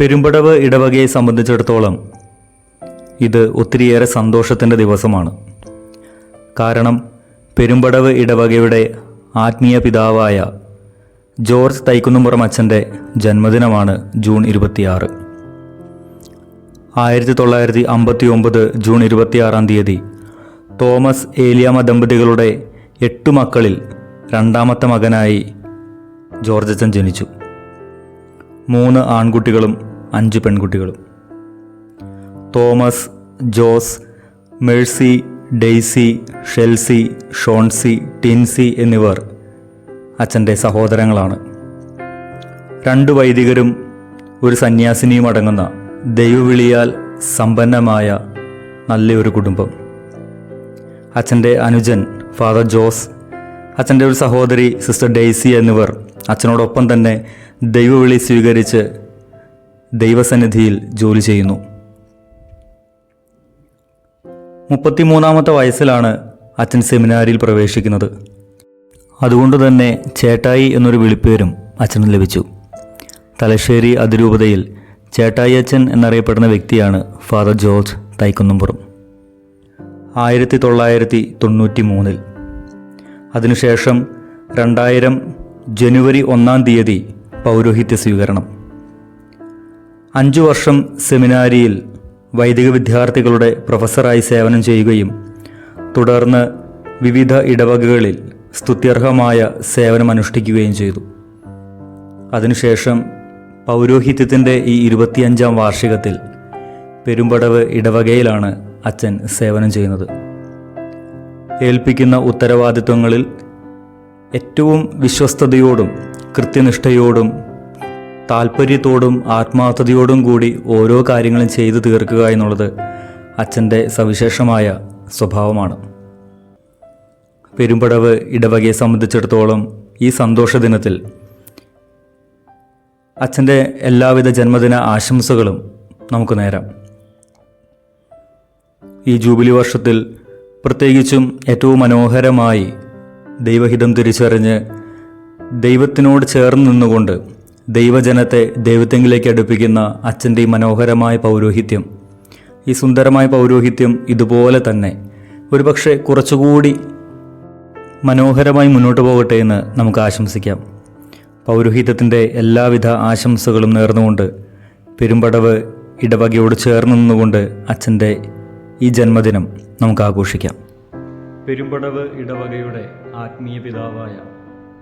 പെരുമ്പടവ് ഇടവകയെ സംബന്ധിച്ചിടത്തോളം ഇത് ഒത്തിരിയേറെ സന്തോഷത്തിന്റെ ദിവസമാണ്. കാരണം പെരുമ്പടവ് ഇടവകയുടെ ആത്മീയ പിതാവായ ജോർജ് തൈക്കുന്നുംപുറം അച്ഛന്റെ ജന്മദിനമാണ് ജൂൺ ഇരുപത്തിയാറ്. ആയിരത്തി തൊള്ളായിരത്തി അമ്പത്തി ഒമ്പത് ജൂൺ ഇരുപത്തിയാറാം തീയതി തോമസ് ഏലിയാമ ദമ്പതികളുടെ എട്ടു മക്കളിൽ രണ്ടാമത്തെ മകനായി ജോർജ് അച്ഛൻ ജനിച്ചു. മൂന്ന് ആൺകുട്ടികളും അഞ്ച് പെൺകുട്ടികളും. Thomas Jose Mercy Daisy Shelsy Shonsy Tincy എന്നിവർ അച്ഛന്റെ സഹോദരങ്ങളാണ്. രണ്ട് വൈദികരും ഒരു സന്യാസിനിയും അടങ്ങുന്ന ദൈവവിളിയാൽ സമ്പന്നമായ നല്ലൊരു കുടുംബം. അച്ഛന്റെ അനുജൻ ഫാദർ ജോസ് അച്ഛന്റെ ഒരു സഹോദരി സിസ്റ്റർ ഡെയ്സി എന്നിവർ അച്ഛനോടൊപ്പം തന്നെ ദൈവവിളി സ്വീകരിച്ച് ദൈവസന്നിധിയിൽ ജോലി ചെയ്യുന്നു. മുപ്പത്തിമൂന്നാമത്തെ വയസ്സിലാണ് അച്ഛൻ സെമിനാരിയിൽ പ്രവേശിക്കുന്നത്. അതുകൊണ്ട് തന്നെ ചേട്ടായി എന്നൊരു വിളിപ്പേരും അച്ഛന് ലഭിച്ചു. തലശ്ശേരി അതിരൂപതയിൽ ചേട്ടായി അച്ഛൻ എന്നറിയപ്പെടുന്ന വ്യക്തിയാണ് ഫാദർ ജോർജ് തൈക്കുന്നുംപുറം. ആയിരത്തി തൊള്ളായിരത്തി തൊണ്ണൂറ്റി മൂന്നിൽ അതിനുശേഷം രണ്ടായിരം ജനുവരി ഒന്നാം തീയതി പൗരോഹിത്യ സ്വീകരണം. അഞ്ചു വർഷം സെമിനാരിയിൽ വൈദിക വിദ്യാർത്ഥികളുടെ പ്രൊഫസറായി സേവനം ചെയ്യുകയും തുടർന്ന് വിവിധ ഇടവകകളിൽ സ്തുത്യർഹമായ സേവനം അനുഷ്ഠിക്കുകയും ചെയ്തു. അതിനുശേഷം പൗരോഹിത്യത്തിന്റെ ഈ ഇരുപത്തിയഞ്ചാം വാർഷികത്തിൽ പെരുമ്പടവ് ഇടവകയിലാണ് അച്ഛൻ സേവനം ചെയ്യുന്നത്. ഏൽപ്പിക്കുന്ന ഉത്തരവാദിത്വങ്ങളിൽ ഏറ്റവും വിശ്വസ്തയോടും കൃത്യനിഷ്ഠയോടും താല്പര്യത്തോടും ആത്മാർത്ഥതയോടും കൂടി ഓരോ കാര്യങ്ങളും ചെയ്തു തീർക്കുക എന്നുള്ളത് അച്ഛന്റെ സവിശേഷമായ സ്വഭാവമാണ്. പെരുമ്പടവ് ഇടവകയെ സംബന്ധിച്ചിടത്തോളം ഈ സന്തോഷ ദിനത്തിൽ അച്ഛന്റെ എല്ലാവിധ ജന്മദിന ആശംസകളും നമുക്ക് നേരാം. ഈ ജൂബിലി വർഷത്തിൽ പ്രത്യേകിച്ചും ഏറ്റവും മനോഹരമായി ദൈവഹിതം തിരിച്ചറിഞ്ഞ് ദൈവത്തിനോട് ചേർന്ന് നിന്നുകൊണ്ട് ദൈവജനത്തെ ദൈവത്തെങ്കിലേക്ക് അടുപ്പിക്കുന്ന അച്ഛന്റെ മനോഹരമായ പൗരോഹിത്യം ഈ സുന്ദരമായ പൗരോഹിത്യം ഇതുപോലെ തന്നെ ഒരുപക്ഷെ കുറച്ചുകൂടി മനോഹരമായി മുന്നോട്ട് പോകട്ടെ എന്ന് നമുക്ക് ആശംസിക്കാം. പൗരോഹിത്യത്തിന്റെ എല്ലാവിധ ആശംസകളും നേർന്നുകൊണ്ട് പെരുമ്പടവ് ഇടവകയോട് ചേർന്ന് നിന്നുകൊണ്ട് അച്ഛന്റെ ഈ ജന്മദിനം നമുക്ക് ആഘോഷിക്കാം. പെരുമ്പടവ് ഇടവകയുടെ ആത്മീയ പിതാവായ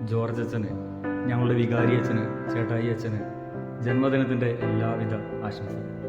ജോർജ് അച്ഛന് ഞങ്ങളുടെ വികാരി അച്ഛന് ചേട്ടായി അച്ഛന് ജന്മദിനത്തിന്റെ എല്ലാവിധ ആശംസകളും.